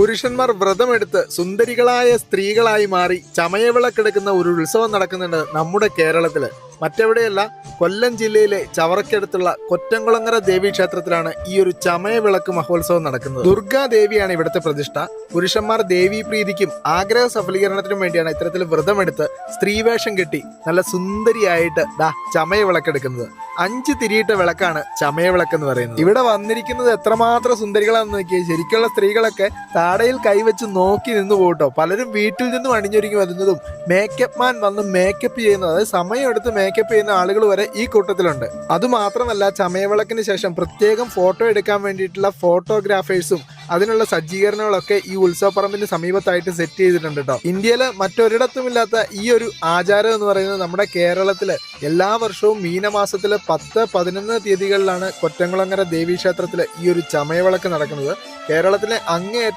പുരുഷന്മാർ വ്രതമെടുത്ത് സുന്ദരികളായ സ്ത്രീകളായി മാറി ചമയവിളക്കെടുക്കുന്ന ഒരു ഉത്സവം നടക്കുന്നുണ്ട് നമ്മുടെ കേരളത്തിൽ. മറ്റെവിടെയല്ല കൊല്ലം ജില്ലയിലെ ചവറക്കടുത്തുള്ള കൊറ്റംകുളങ്ങര ദേവി ക്ഷേത്രത്തിലാണ് ഈ ഒരു ചമയവിളക്ക് മഹോത്സവം നടക്കുന്നത്. ദുർഗാ ദേവിയാണ് ഇവിടുത്തെ പ്രതിഷ്ഠ. പുരുഷന്മാർ ദേവി പ്രീതിക്കും ആഗ്രഹ സഫലീകരണത്തിനും വേണ്ടിയാണ് ഇത്തരത്തിൽ വ്രതമെടുത്ത് സ്ത്രീവേഷം കെട്ടി നല്ല സുന്ദരിയായിട്ട് ദാ ചമയവിളക്കെടുക്കുന്നത്. അഞ്ച് തിരിയിട്ട വിളക്കാണ് ചമയ വിളക്ക് എന്ന് പറയുന്നത്. ഇവിടെ വന്നിരിക്കുന്നത് എത്രമാത്രം സുന്ദരികളാണെന്ന് നോക്കിയാൽ ശരിക്കുള്ള സ്ത്രീകളൊക്കെ താടയിൽ കൈവച്ച് നോക്കി നിന്ന് പോട്ടോ പലരും വീട്ടിൽ നിന്നും അണിഞ്ഞൊരുങ്ങി വരുന്നതും മേക്കപ്പ് മാൻ വന്ന് മേക്കപ്പ് ചെയ്യുന്നത് അതായത് സമയമെടുത്ത് മേക്കപ്പ് ചെയ്യുന്ന ആളുകൾ വരെ ഈ കൂട്ടത്തിലുണ്ട്. അതുമാത്രമല്ല ചമയവിളക്കിന് ശേഷം പ്രത്യേകം ഫോട്ടോ എടുക്കാൻ വേണ്ടിയിട്ടുള്ള ഫോട്ടോഗ്രാഫേഴ്സും അതിനുള്ള സജ്ജീകരണങ്ങളൊക്കെ ഈ ഉത്സവപ്പറമ്പിന് സമീപത്തായിട്ട് സെറ്റ് ചെയ്തിട്ടുണ്ട് കേട്ടോ ഇന്ത്യയിലെ മറ്റൊരിടത്തുമില്ലാത്ത ഈ ഒരു ആചാരം എന്ന് പറയുന്നത് നമ്മുടെ കേരളത്തിലെ എല്ലാ വർഷവും മീനമാസത്തിലെ പത്ത് പതിനൊന്ന് തീയതികളിലാണ് കൊറ്റംകുളങ്ങര ദേവീക്ഷേത്രത്തിലെ ഈ ഒരു ചമയവിളക്ക് നടക്കുന്നത്. കേരളത്തിലെ അങ്ങേയറ്റം